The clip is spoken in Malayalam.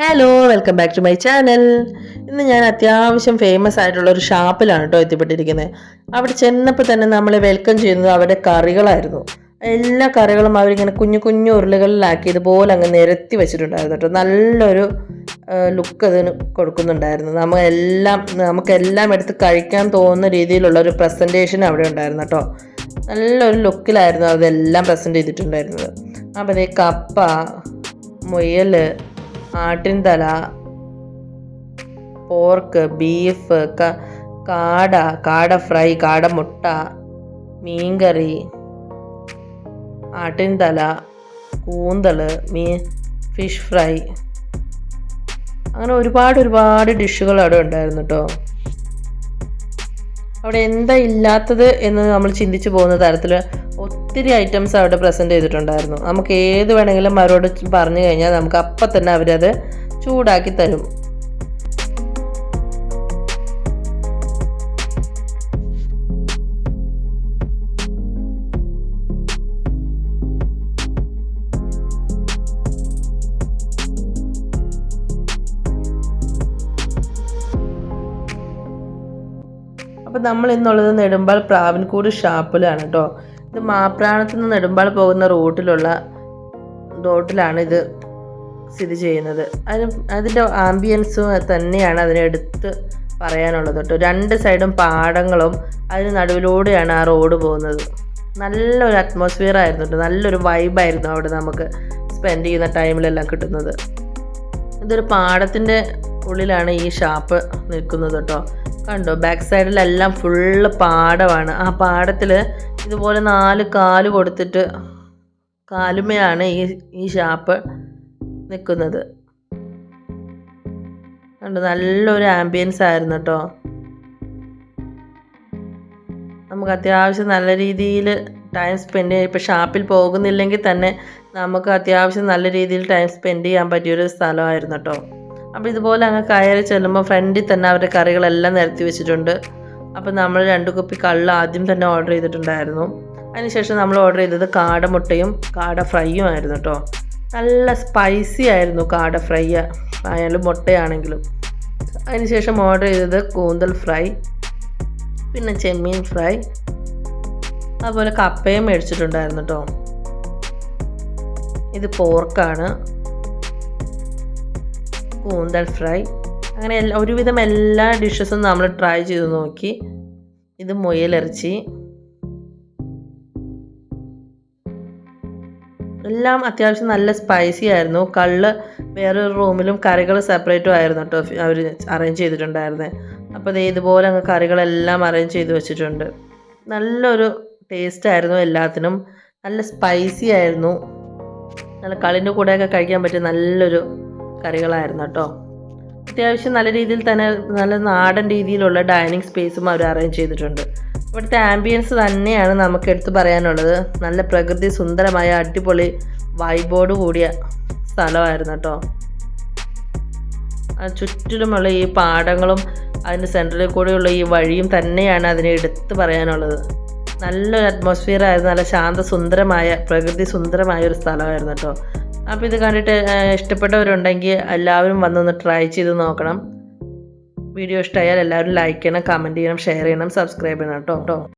Hello welcome back to my channel ഇന്ന് ഞാൻ അത്യാവശ്യം ഫേമസ് ആയിട്ടുള്ള ഒരു ഷാപ്പിലാണ് കേട്ടോ എത്തിപ്പെട്ടിരിക്കുന്നത് അവിടെ ചെന്നപ്പോൾ തന്നെ നമ്മളെ വെൽക്കം ചെയ്യുന്നത് അവരുടെ കറികളായിരുന്നു. എല്ലാ കറികളും അവരിങ്ങനെ കുഞ്ഞു കുഞ്ഞു ഉരുളകളിലാക്കി ഇതുപോലെ അങ്ങ് നിരത്തി വെച്ചിട്ടുണ്ടായിരുന്നു കേട്ടോ നല്ലൊരു ലുക്ക് അതിന് കൊടുക്കുന്നുണ്ടായിരുന്നു. നമ്മൾ എല്ലാം നമുക്കെല്ലാം എടുത്ത് കഴിക്കാൻ തോന്നുന്ന രീതിയിലുള്ള ഒരു പ്രസന്റേഷൻ അവിടെ ഉണ്ടായിരുന്നു കേട്ടോ നല്ലൊരു ലുക്കിലായിരുന്നു അതെല്ലാം പ്രസന്റ് ചെയ്തിട്ടുണ്ടായിരുന്നത്. അപ്പോൾ കപ്പ മുയൽ ആട്ടിൻ തല പോർക്ക് ബീഫ് കാട കാട ഫ്രൈ കാട മുട്ട മീൻകറി ആട്ടിൻ തല കൂന്തൾ മീൻ ഫിഷ് ഫ്രൈ അങ്ങനെ ഒരുപാട് ഒരുപാട് ഡിഷുകൾ അവിടെ ഉണ്ടായിരുന്നു കേട്ടോ അവിടെ എന്താ ഇല്ലാത്തത് എന്ന് നമ്മൾ ചിന്തിച്ചു പോകുന്ന തരത്തിൽ ഒത്തിരി ഐറ്റംസ് അവിടെ പ്രസന്റ് ചെയ്തിട്ടുണ്ടായിരുന്നു. നമുക്ക് ഏത് വേണമെങ്കിലും അവരോട് പറഞ്ഞു കഴിഞ്ഞാൽ നമുക്ക് അപ്പം തന്നെ അവരത് ചൂടാക്കി തരും. അപ്പം നമ്മൾ ഇന്നുള്ളത് നെടുമ്പാൾ പ്രാവൻകൂട് ഷാപ്പിലാണ് കേട്ടോ. ഇത് മാപ്രാണത്ത് നിന്ന് നെടുമ്പാൾ പോകുന്ന റോട്ടിലുള്ള റോട്ടിലാണ് ഇത് സ്ഥിതി ചെയ്യുന്നത്. അതിന് അതിന്റെ ആംബിയൻസും തന്നെയാണ് അതിനെടുത്ത് പറയാനുള്ളത് കേട്ടോ. രണ്ട് സൈഡും പാടങ്ങളും അതിന് നടുവിലൂടെയാണ് ആ റോഡ് പോകുന്നത്. നല്ലൊരു അറ്റ്മോസ്ഫിയർ ആയിരുന്നു കേട്ടോ. നല്ലൊരു വൈബായിരുന്നു അവിടെ നമുക്ക് സ്പെൻഡ് ചെയ്യുന്ന ടൈമിലെല്ലാം കിട്ടുന്നത്. ഇതൊരു പാടത്തിന്റെ ഉള്ളിലാണ് ഈ ഷാപ്പ് നിൽക്കുന്നത് കേട്ടോ. കണ്ടോ? ബാക്ക് സൈഡിലെല്ലാം ഫുള്ള് പാടമാണ്. ആ പാടത്തിൽ ഇതുപോലെ നാല് കാൽ കൊടുത്തിട്ട് കാലുമയാണ് ഈ ഈ ഷാപ്പ് നിൽക്കുന്നത് കണ്ടോ നല്ലൊരു ആംബിയൻസ് ആയിരുന്നു കേട്ടോ നമുക്ക് അത്യാവശ്യം നല്ല രീതിയിൽ ടൈം സ്പെൻഡ് ചെയ്യാം. ഇപ്പോൾ ഷാപ്പിൽ പോകുന്നില്ലെങ്കിൽ തന്നെ നമുക്ക് അത്യാവശ്യം നല്ല രീതിയിൽ ടൈം സ്പെൻഡ് ചെയ്യാൻ പറ്റിയൊരു സ്ഥലമായിരുന്നു കേട്ടോ അപ്പോൾ ഇതുപോലെ അങ്ങ് കയറി ചെല്ലുമ്പോൾ ഫ്രണ്ടിൽ തന്നെ അവരുടെ കറികളെല്ലാം നിരത്തി വെച്ചിട്ടുണ്ട്. അപ്പോൾ നമ്മൾ രണ്ട് കുപ്പി കള്ള് ആദ്യം തന്നെ ഓർഡർ ചെയ്തിട്ടുണ്ടായിരുന്നു. അതിനുശേഷം നമ്മൾ ഓർഡർ ചെയ്തത് കാട മുട്ടയും കാട ഫ്രൈയും ആയിരുന്നു കേട്ടോ നല്ല സ്പൈസി ആയിരുന്നു കാട ഫ്രൈ ആയാലും മുട്ടയാണെങ്കിലും. അതിനുശേഷം ഓർഡർ ചെയ്തത് കൂന്തൽ ഫ്രൈ പിന്നെ ചെമ്മീൻ ഫ്രൈ അതുപോലെ കപ്പയും മേടിച്ചിട്ടുണ്ടായിരുന്നു കേട്ടോ ഇത് പോർക്കാണ് കൂന്തൽ ഫ്രൈ അങ്ങനെ എല്ലാ ഒരുവിധം എല്ലാ ഡിഷസും നമ്മൾ ട്രൈ ചെയ്ത് നോക്കി. ഇത് മുയലിറച്ചി എല്ലാം അത്യാവശ്യം നല്ല സ്പൈസി ആയിരുന്നു. കള്ള് വേറൊരു റൂമിലും കറികൾ സെപ്പറേറ്റും ആയിരുന്നു കേട്ടോ അവർ അറേഞ്ച് ചെയ്തിട്ടുണ്ടായിരുന്നത് അപ്പോൾ ദേ ഇതുപോലെ അങ്ങ് കറികളെല്ലാം അറേഞ്ച് ചെയ്ത് വെച്ചിട്ടുണ്ട്. നല്ലൊരു ടേസ്റ്റ് ആയിരുന്നു എല്ലാത്തിനും. നല്ല സ്പൈസി ആയിരുന്നു. നല്ല കളിന്റെ കൂടെയൊക്കെ കഴിക്കാൻ പറ്റിയ നല്ലൊരു കറികളായിരുന്നു കേട്ടോ അത്യാവശ്യം നല്ല രീതിയിൽ തന്നെ നല്ല നാടൻ രീതിയിലുള്ള ഡൈനിങ് സ്പേസും അവർ അറേഞ്ച് ചെയ്തിട്ടുണ്ട്. ഇവിടുത്തെ ആംബിയൻസ് തന്നെയാണ് നമുക്ക് എടുത്തു പറയാനുള്ളത്. നല്ല പ്രകൃതി സുന്ദരമായ അടിപൊളി വൈബോട് കൂടിയ സ്ഥലമായിരുന്നു കേട്ടോ. ചുറ്റിലുമുള്ള ഈ പാടങ്ങളും അതിന്റെ സെന്ററിൽ കൂടെയുള്ള ഈ വഴിയും തന്നെയാണ് അതിനെ എടുത്തു പറയാനുള്ളത്. നല്ലൊരു അറ്റ്മോസ്ഫിയർ ആയിരുന്നു. നല്ല ശാന്ത സുന്ദരമായ പ്രകൃതി സുന്ദരമായ ഒരു സ്ഥലമായിരുന്നു കേട്ടോ. അപ്പോൾ ഇത് കണ്ടിട്ട് ഇഷ്ടപ്പെട്ടവരുണ്ടെങ്കിൽ എല്ലാവരും വന്നൊന്ന് ട്രൈ ചെയ്ത് നോക്കണം. വീഡിയോ ഇഷ്ടമായാൽ എല്ലാവരും ലൈക്ക് ചെയ്യണം കമന്റ് ചെയ്യണം ഷെയർ ചെയ്യണം സബ്സ്ക്രൈബ് ചെയ്യണം കേട്ടോ.